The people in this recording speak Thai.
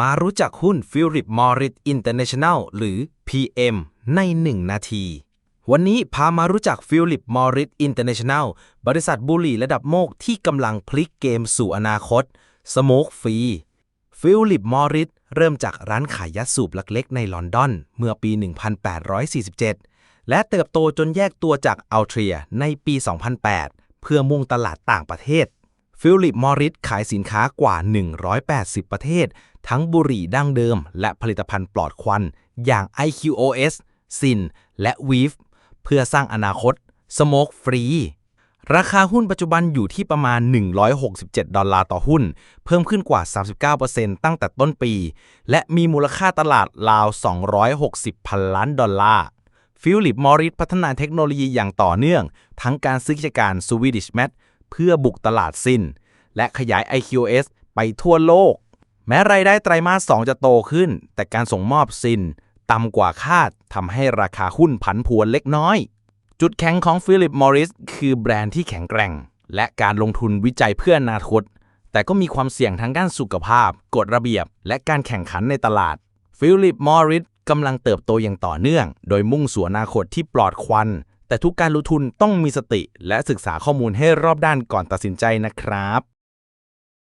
มารู้จักหุ้น Philip Morris International หรือ PM ใน 1 นาที วันนี้พามารู้จัก Philip Morris International บริษัทบุหรี่ระดับโมกที่กำลังพลิกเกมสู่อนาคต Smoke Free Philip Morris เริ่มจากร้านขายยัดสูบเล็กๆในลอนดอน เมื่อปี 1847 และเติบโตจนแยกตัวจาก Altria ในปี 2008 เพื่อมุ่งตลาดต่างประเทศ ฟิลิปมอริสขายสินค้ากว่า 180 ประเทศ ทั้งบุหรี่ดั้งเดิม และผลิตภัณฑ์ปลอดควัน อย่าง IQOS SIN และ WEAV เพื่อสร้างอนาคต Smoke Free ราคาหุ้นปัจจุบันอยู่ที่ประมาณ 167 ดอลลาร์ต่อหุ้น เพิ่มขึ้นกว่า 39%ตั้งแต่ต้นปี และมีมูลค่าตลาดราว 260 พันล้านดอลลาร์ ฟิลิปมอริสพัฒนาเทคโนโลยีอย่างต่อเนื่อง ทั้งการซื้อกิจการ Swedish Match เพื่อบุกตลาดซินและขยาย IQS ไปทั่วโลก แม้รายได้ไตรมาส 2 จะโตขึ้น แต่การส่งมอบซินต่ำกว่าคาดทำให้ราคาหุ้นผันผวนเล็กน้อย จุดแข็งของฟิลิปมอริสคือแบรนด์ที่แข็งแกร่ง และการลงทุนวิจัยเพื่ออนาคต แต่ก็มีความเสี่ยงทางด้านสุขภาพ กฎระเบียบ และการแข่งขันในตลาด ฟิลิปมอริสกำลังเติบโตอย่างต่อเนื่อง โดยมุ่งสู่อนาคตที่ปลอดควัน แต่ทุกการลงทุนต้องมีสติและศึกษาข้อมูลให้รอบด้านก่อนตัดสินใจนะครับ